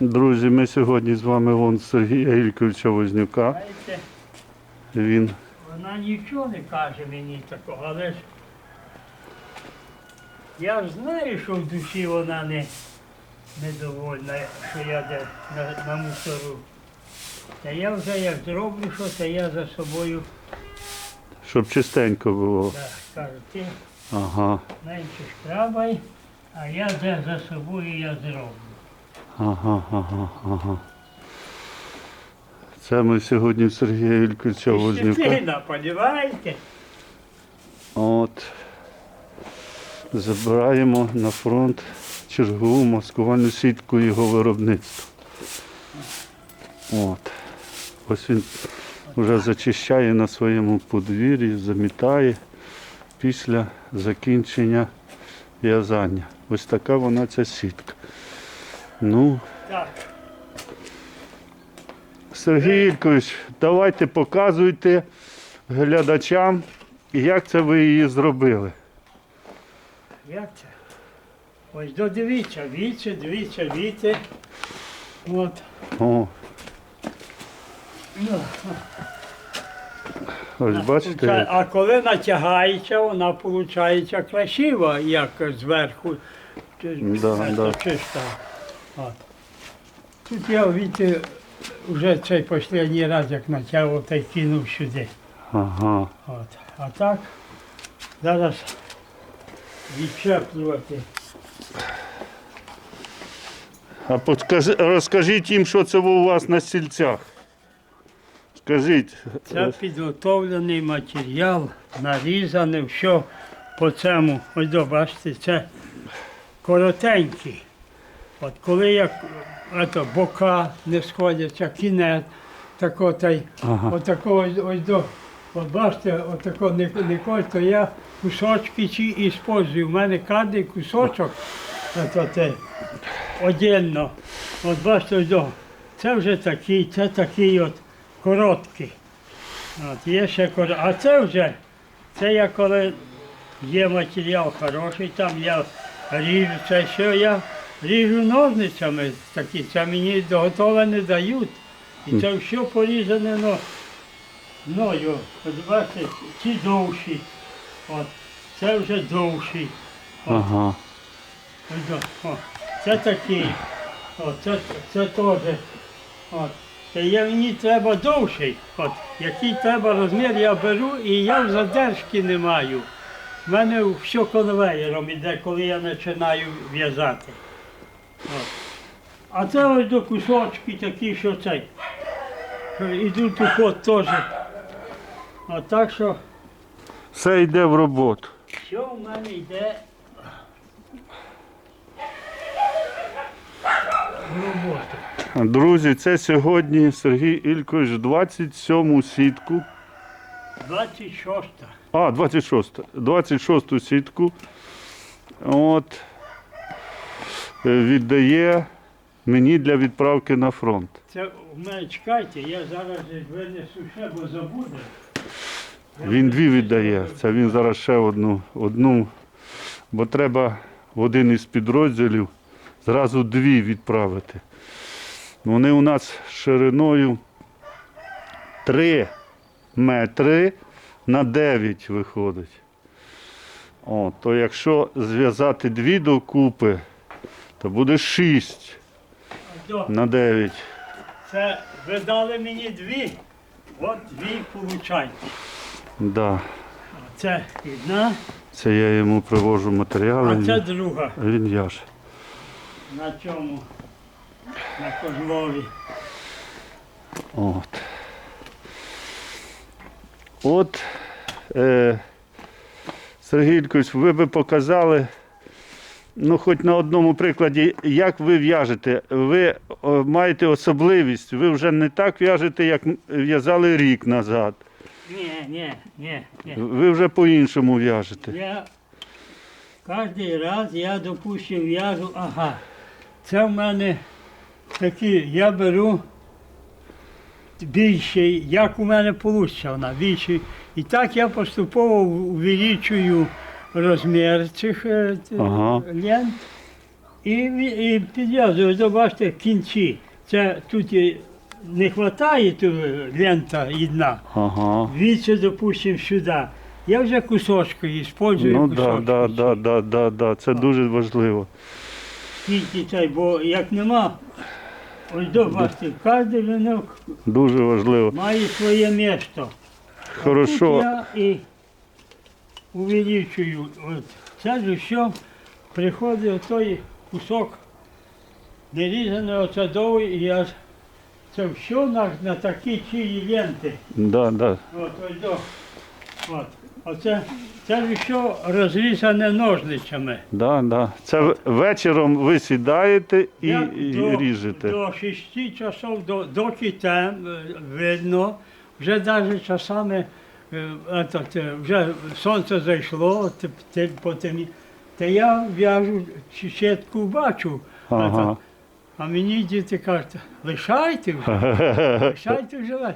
Друзі, ми сьогодні з вами вон Сергія Ільковича Вознюка. Він вона нічого не каже мені такого, але ж я ж знаю, що в душі вона не недовольна, що я де на, на мусору. Та я вже як зроблю що, то я за собою щоб чистенько було. так, кажу, ти Ага, менше шкрабай, а я де за собою я зроблю. Ага, ага, ага. Це ми сьогодні Сергія Ільковича Вознюка. Розумієте? От. Забираємо на фронт чергову маскувальну сітку його виробництва. От. Ось він вже зачищає на своєму подвір'ї, замітає після закінчення в'язання. Ось така вона ця сітка. Ну, Так. Сергій Ількович, давайте показуйте глядачам, як це ви її зробили. Як це? Ось додивіться, віце, дивіться, віце. От. О, Ну, ось бачите. А коли натягається, вона виходить красива, як зверху. Да, да. чиста. От. Тут я віте, вже цей останній раз, як натягував, та й кинув сюди. Ага. От. А так, зараз відчеплювати. А подскажи, розкажіть їм, що це у вас на стільцях. Скажіть. Це підготовлений матеріал, нарізане, все по цьому. Ось до, бачите, це коротенький. От коли як ето, бока не сходяться, кінець, тако, та й, Ага. отако ось, ось до. От бачите, отако не, не коль, то я кусочки ці і спользую. У мене кожен кусочок ето, те, отдельно. От бачите, ось до. Це вже такий, це такий от короткий. От, є ще кор... А це вже, це я коли є матеріал хороший, там я ріжу, це що я ріжу ножницями такі, це мені доготове не дають. І це все порізане но, мною. От бачите, ці довші. От, це вже довший. Ага. О, це такий. О, це, це теж. От. Та я, мені треба довший. От, який треба розмір, я беру і я задержки не маю. У мене все конвеєром іде, коли я починаю в'язати. А це ось до кусочки такі, що цей. Ідуть у ход теж. От так що Все йде в роботу. все в мене йде в роботу. Друзі, це сьогодні Сергій Ількович 27 сітку. 26. А, 26. 26 сітку. От. Е, Віддає мені для відправки на фронт. Це у мене чекайте, я зараз винесу ще, бо забуду. Він дві віддає. Це він зараз ще одну, одну, бо треба в один із підрозділів зразу дві відправити. Вони у нас шириною 3 метри на 9 виходить. О, то якщо зв'язати дві докупи, то буде 6 на 9. Це ви дали мені дві. От дві получайте. Да. Це одна, Це я йому привожу матеріали. а це друга. а він в'яже. На цьому. На козлові. От. От, е, Сергій Ількович, ви би показали, ну, хоч на одному прикладі, як ви в'яжете. Ви маєте особливість, ви вже не так в'яжете, як в'язали рік назад. Ні, ні, ні, ні. Ви вже по-іншому в'яжете. Я кожен раз я, допустим, в'яжу, ага. Це в мене такі, я беру більший, як у мене вийде вона, більший. І так я поступово увеличую розмір цих е, Ага. лент. І, ві- і підв'язую, то бачите, кінці. Це тут і не вистачає ту лента одна. Ага. Віце, допустимо, сюди. Я вже кусочки використовую Ну кусочки. да, да, да, да, да, да. Це дуже важливо. Скільки цей, бо як нема, ось до бачите, кожен вінок Дуже важливо. має своє місто. Хорошо. Тут я і увеличую. От. Це ж що приходить той кусок нерізаного садовий, і я це все на, на такі чиї ленти. Да, да. От, ось до. От. Оце, це ж що розрізане ножницями. Да, да. Це в- вечором ви сідаєте і, Я і до, ріжете. До 6 часов, до, доки там е, видно, вже навіть часами е, етот, е, вже сонце зайшло, те, те, та я в'яжу сітку бачу. Ага. А мені діти кажуть, лишайте вже, лишайте вже.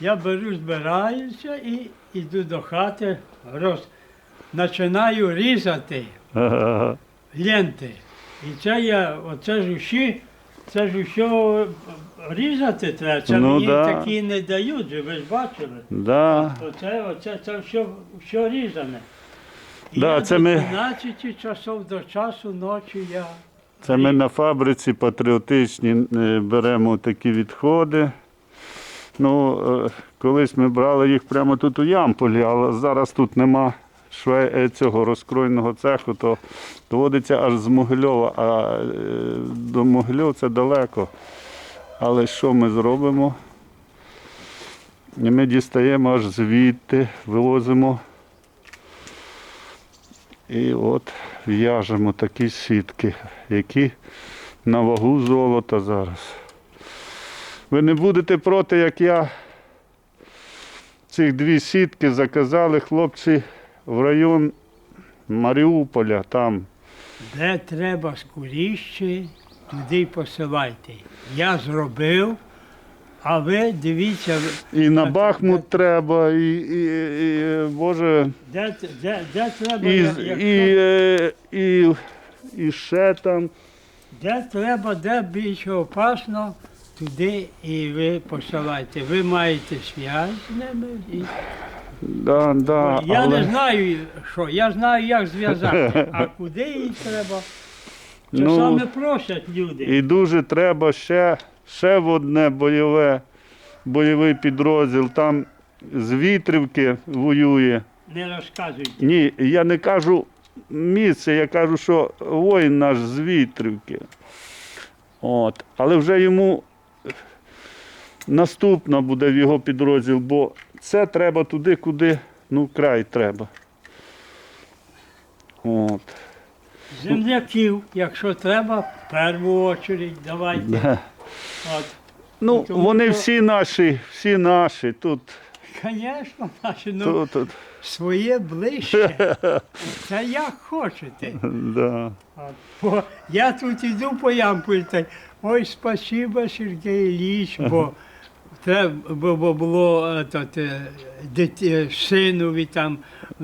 Я беру, збираюся і йду до хати, роз, починаю різати Ага. ленти. І це я, оце ж усі, це ж що різати треба. Це Ну, мені да. такі не дають, же, ви ж бачили. Да. Оце, оце це все, все різане. І Да, я це до ми- 12 часов до часу ночі я. Це ми на фабриці патріотичній е, беремо такі відходи. Ну, е, колись ми брали їх прямо тут у Ямполі, але зараз тут нема шве е, цього розкройного цеху, то доводиться аж з Могильова, а е, до Могильов це далеко. Але що ми зробимо? Ми дістаємо аж звідти, вивозимо. І от в'яжемо такі сітки, які на вагу золота зараз. Ви не будете проти, як я цих дві сітки заказали хлопці в район Маріуполя там. Де треба скоріше, туди посилайте. Я зробив, а ви дивіться, І на Бахмут треба, і, і, і Боже, де, де, де треба, і, як- і, якщо- е, і, і ще там. Де треба, де більше опасно, туди і ви посилайте. Ви маєте зв'язь з ними. І... Да, да, я але... не знаю, що, я знаю, як зв'язати, а куди їй треба. Це Ну, саме просять люди. І дуже треба ще, ще в одне бойове, бойовий підрозділ. Там з Вітрівки воює. Не розказуйте. Ні, я не кажу місце, я кажу, що воїн наш з Вітрівки. От. Але вже йому наступна буде в його підрозділ, бо це треба туди, куди ну, край треба. От. Земляків, якщо треба, в першу чергу давайте. Да. От. Ну, Тому вони що- всі наші, всі наші. Тут, Звісно, наші, ну, тут, тут. своє ближче. Це як хочете. Да. От. Бо я тут іду по ямпу, так, ой, спасибо, Сергій Ілліч, бо треба бо, бо було е, тот, е, дит- синові там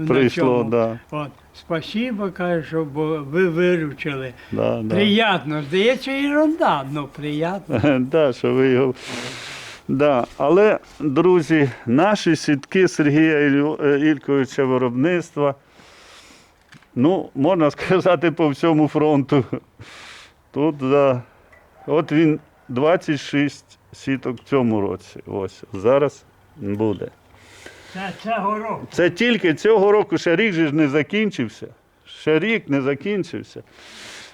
Прийшло, да. От, спасибо, кажу, бо ви виручили. Да, да. Приятно, здається, ерунда, але приятно. Да, що ви його. Да. Але, друзі, наші сітки Сергія е, Ільковича виробництва, ну, можна сказати, по всьому фронту. Тут, да, от він 26 сіток в цьому році. Ось, зараз буде. Це цього року. Це тільки цього року ще рік же ж не закінчився. Ще рік не закінчився.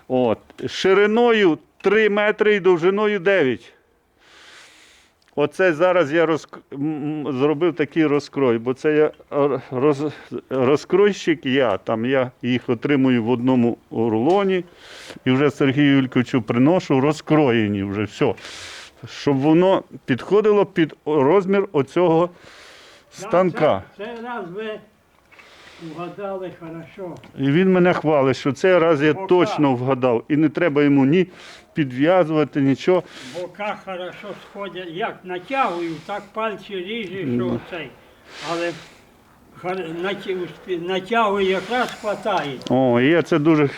От. Шириною 3 метри і довжиною 9. Оце зараз я м, зробив такий розкрой, бо це я роз... розкройщик я. Там я їх отримую в одному рулоні і вже Сергію Юльковичу приношу розкроєні вже все. Щоб воно підходило під розмір оцього станка. Це, раз ви вгадали хорошо. І він мене хвалить, що цей раз я Бока. точно вгадав. І не треба йому ні підв'язувати, нічого. Бока хорошо сходять. Як натягую, так пальці ріжеш, що цей. Але натягую якраз хватає. О, і я це дуже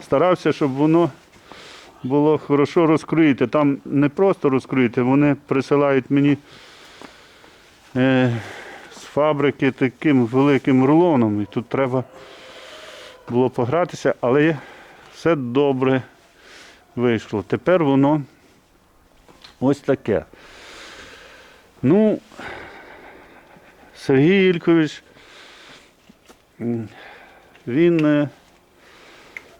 старався, щоб воно було хорошо розкрите. Там не просто розкрите, вони присилають мені з фабрики таким великим рулоном. І тут треба було погратися, але все добре вийшло. Тепер воно ось таке. Ну, Сергій Ількович, він е,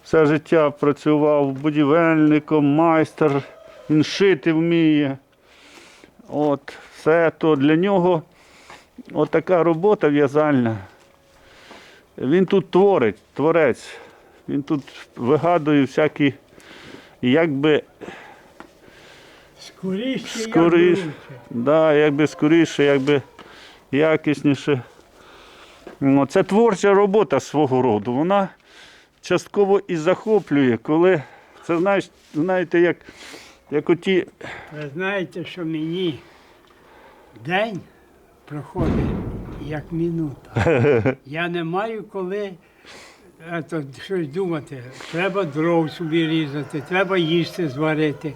все життя працював будівельником, майстер, він шити вміє. От, все то для нього от така робота в'язальна. Він тут творить, творець. Він тут вигадує всякі, якби Скоріше, Скоріш. як. Да, якби скоріше, якби якісніше. Ну, Це творча робота свого роду. Вона частково і захоплює, коли це знаєш, знаєте, як, як оті. Ви знаєте, що мені день проходить як минута. Я не маю коли е, то, щось думати. Треба дров собі різати, треба їсти зварити.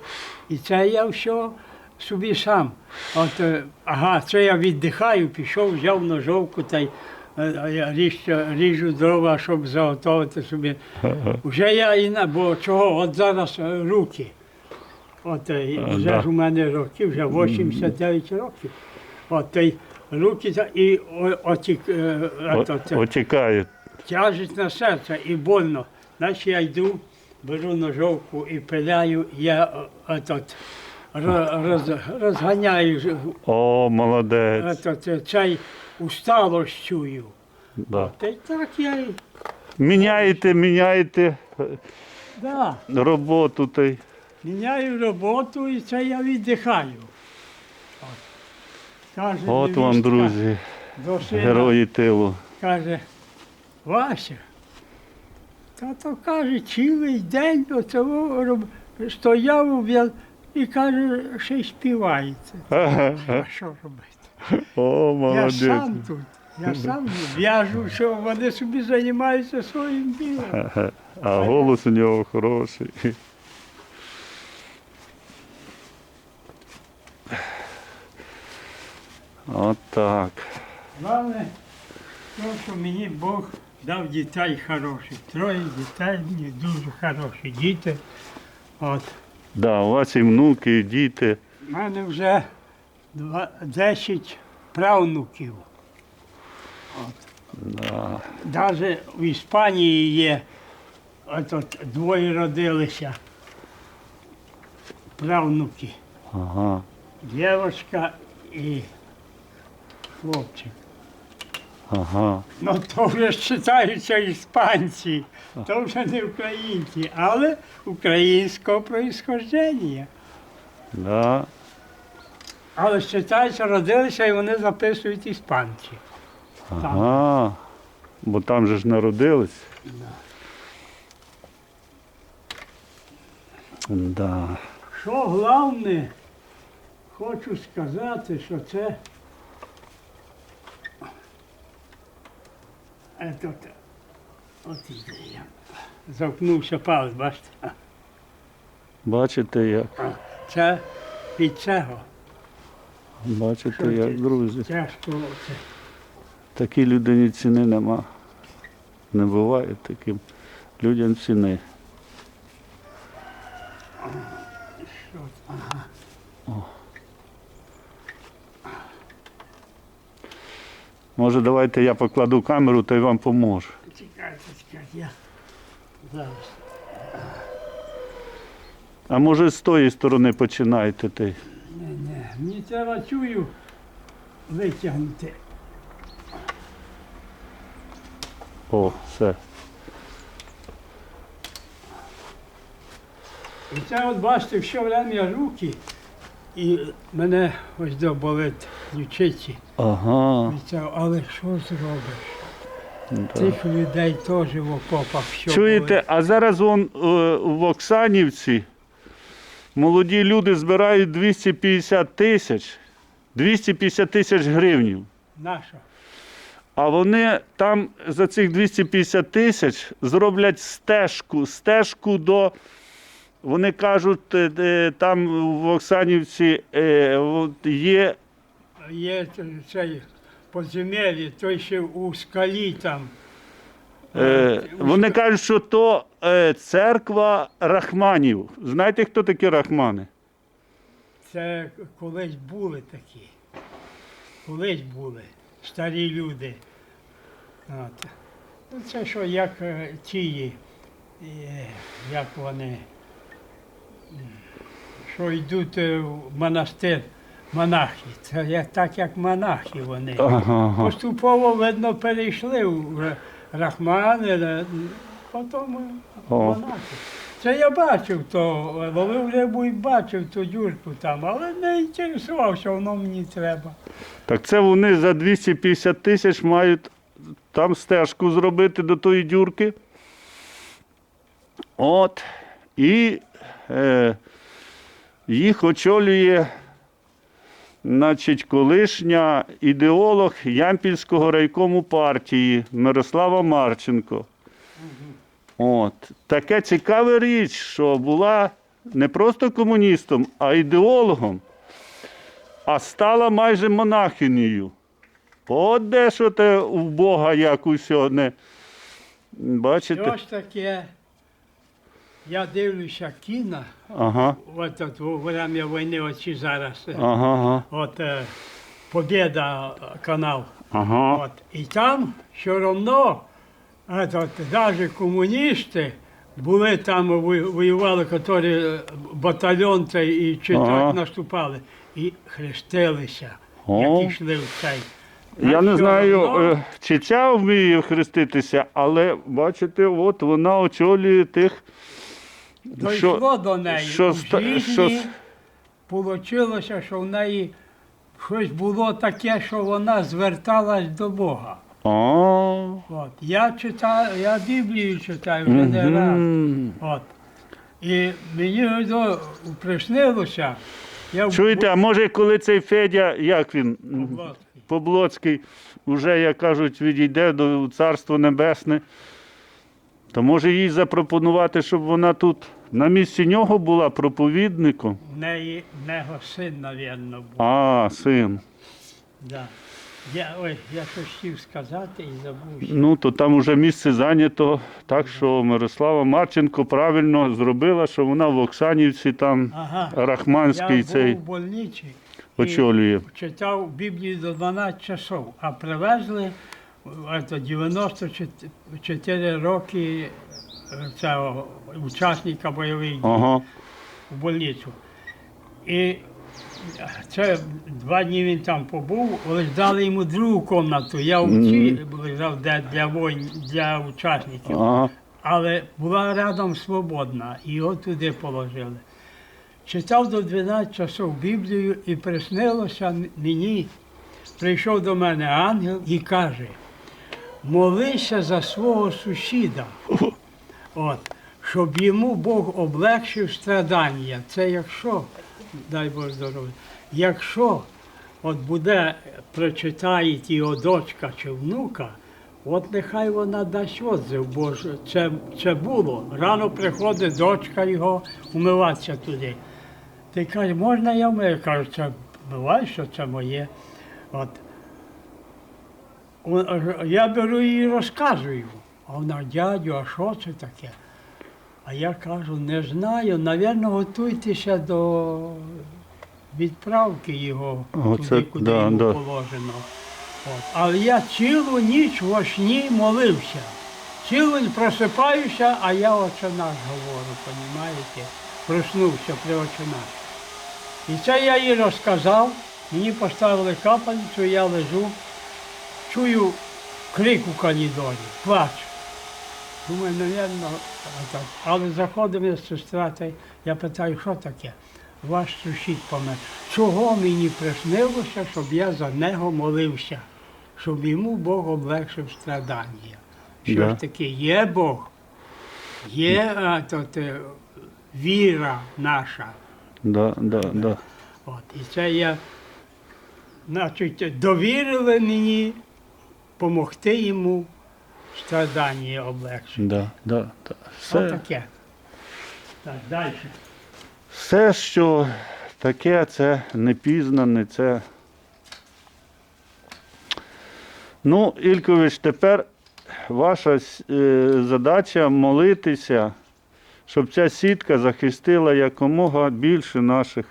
І це я все собі сам. От, е, ага, це я віддихаю, пішов, взяв ножовку та й е, я ріжу, ріжу дрова, щоб заготовити собі. Вже я і на, бо чого, от зараз е, руки. От е, вже ж у мене років, вже 89 років. От руки і е, о- ето, це, Отікають. тяжесть на серце і больно. Значить я йду, беру ножовку і пиляю, я е, етот, ро- роз, розганяю О, молодець. етот, е, цей усталость чую. Да. Та й так я і Міняєте, міняєте да, роботу. Та й. міняю роботу і це я віддихаю. От, Каже, От вам, невістка друзі, до сина, герої тилу. каже, Вася, тато каже, цілий день до цього роб... стояв я і каже, ще й співається. А що робити? О, Я молодець. сам тут. Я сам в'яжу, що вони собі займаються своїм ділом. А голос у нього хороший. От так. Головне, то, що мені Бог дав дітей хороших. Троє дітей мені дуже хороші діти. От. Да, у вас і внуки, і діти. У мене вже два, 10 правнуків. Да. Навіть в Іспанії є, от, от, двоє родилися правнуки. Ага. Дівчинка і хлопчик. Ага. Ну то вже вважаються іспанці, то вже не українці, але українського происхождення. Да. Але вважаються, родилися і вони записують іспанці. Ага. Бо там же ж народились. Да. Що головне, хочу сказати, що це Этот, от іде я. Завкнувся палець, бачите? Бачите як? Це від цього. Бачите Що як, це? друзі? Тяжко це. Такій людині ціни нема. Не буває таким людям ціни. Що це? Ага. Може, давайте я покладу камеру та й вам поможу. Чекайте, чекайте, я зараз. А може з тої сторони починайте ти. Ні, ні, мені треба чую витягнути. О, все. І це от бачите, все время руки, і мене ось до болить ключиці. Ага. від. Але що зробиш? Да. Тих людей теж в окопах все Чуєте, а зараз вон е, в Оксанівці молоді люди збирають 250 тисяч, 250 тисяч гривнів. Наша. А вони там за цих 250 тисяч зроблять стежку, стежку до. Вони кажуть, е, е, там в Оксанівці е, от є Є цей подземелі, той ще у скалі там. Е, вони кажуть, що то е, церква Рахманів. Знаєте, хто такі Рахмани? Це колись були такі. Колись були старі люди. От. Ну, це що як е, ті, е, як вони, що йдуть е, в монастир монахи. Це як, так як монахи вони. Ага. Поступово, видно, перейшли в Рахмани, е, потім е, монахи. Це я бачив то, ловив рибу і бачив ту дюрку там, але не інтересувався, воно мені треба. Так це вони за 250 тисяч мають там стежку зробити до тої дюрки. От. І е, їх очолює значить, колишня ідеолог Ямпільського райкому партії Мирослава Марченко. От. Таке цікава річ, що була не просто комуністом, а ідеологом а стала майже монахинею. От де що те у Бога як усьо не. Бачите? ось таке, я дивлюся кіно, Ага, от, от во время війни, оці зараз, е, ага, ага. от е, Побєда канал. ага. От. І там все одно, навіть комуністи були там, воювали, які е, батальйон цей і чи Ага. так наступали, і хрестилися, як йшли в цей. Я не знаю, е, чи ця вміє хреститися, але бачите, от вона очолює тих. Дійшло до неї. що у житті що Получилося, що в неї щось було таке, що вона зверталась до Бога. А, От. Я читаю, я Біблію читаю вже не раз. От. І мені приснилося, я Чуєте, а може, коли цей Федя, як він? Поблоцький. Поблоцький, уже, як кажуть, відійде до Царства Небесне, то може їй запропонувати, щоб вона тут на місці нього була проповідником. в неї в нього син, навірно, був. А, син. Да. Я, ой, я щось хотів сказати і забув. Ну, то там вже місце зайнято. Так що Мирослава Марченко правильно зробила, що вона в Оксанівці там Ага. Рахманський я цей був больниці. і очолює. Читав Біблію до 12 часов, а привезли 94 роки е, цього учасника бойових дій. Ага. в больницю. І це два дні він там побув, але ж дали йому другу кімнату. Я в цій лежав де для воїн, для учасників. Ага. Але була рядом свободна, і його туди положили. Читав до 12 часов Біблію і приснилося мені, прийшов до мене ангел і каже, молися за свого сусіда, от, щоб йому Бог облегшив страдання. Це якщо, дай Бог здоров'я, якщо от буде, прочитає його дочка чи внука, от нехай вона дасть отзив, бо це, це було. Рано приходить дочка його умиватися туди. Ти каже, можна я вмию? Кажу, це буває, що це моє. От. О- Я беру її і розказую. А вона, дядю, а що це таке? А я кажу, не знаю, навірно, готуйтеся до відправки його Оце, туди, куди да, йому да. положено. От. Але я цілу ніч во сні молився. Цілу ніч просипаюся, а я отче наш говорю, розумієте? Проснувся при отче наш. І це я їй розказав, мені поставили капельницю, я лежу, чую крик у коридорі, плач. Думаю, так. Але заходимо з сестра, я питаю, що таке? Ваш сусід помер. Чого мені приснилося, щоб я за нього молився, щоб йому Бог облегшив страдання? Що Да. ж таке, є Бог, є а, то, те, віра наша. Да, да, да. От, і це я, значить, довірили мені допомогти йому страдання облегшити. Да, да, да. Все, Отаке. Так, далі. все, що таке, це непізнане, це. Ну, Ількович, тепер ваша е, задача молитися, щоб ця сітка захистила якомога більше наших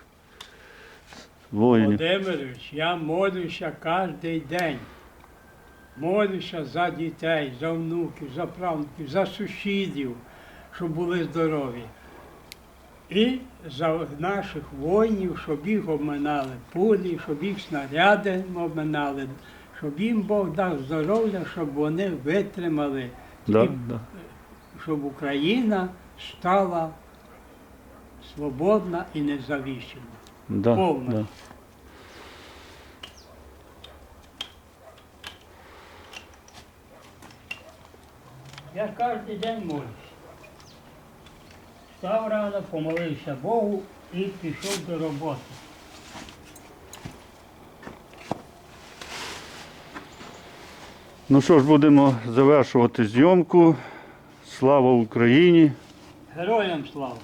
воїнів. Володимирович, я молюся кожен день. Молюся за дітей, за внуків, за правнуків, за сусідів, щоб були здорові. І за наших воїнів, щоб їх обминали пулі, щоб їх снаряди обминали, щоб їм Бог дав здоров'я, щоб вони витримали, Да, І да. щоб Україна стала свободна і независима. Да, Повна. да. Я кожен день молюсь. Став рано, помолився Богу і пішов до роботи. Ну що ж, будемо завершувати зйомку. Слава Україні! Героям слава!